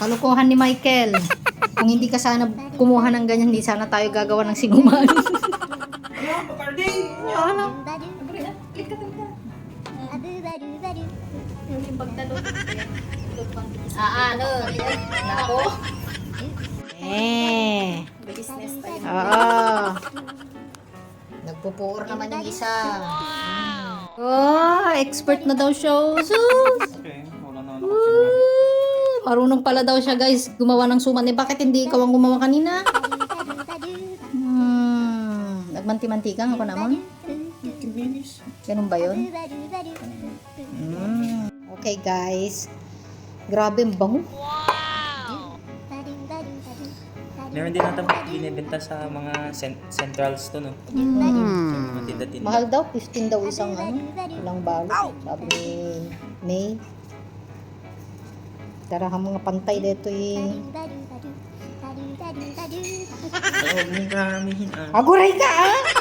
Kalukuhan ni Michael. Kung hindi ka sana kumuha ng ganyan, hindi sana tayo gagawa ng siguman. Ano? Ah, ano? Nako. Eh. Business tayo. Oo. Nagpupuor naman yung isa. Oh, expert na daw siya. Sus! Okay! Marunong pala daw siya guys gumawa ng suman. Eh bakit hindi ikaw ang gumawa kanina? Hmm, nagmanti-mantikan ako naman. Ganun ba yun? Hmm. Okay guys. Grabe ang bango. Meron din natin binibenta sa mga cen- centrals to, no? Hmm. Tinda-tinda. Mahal daw, 15 daw isang ano, ilang balot. Sabi ni May. Tara ang mga pantay dito eh. Aguray ka ah!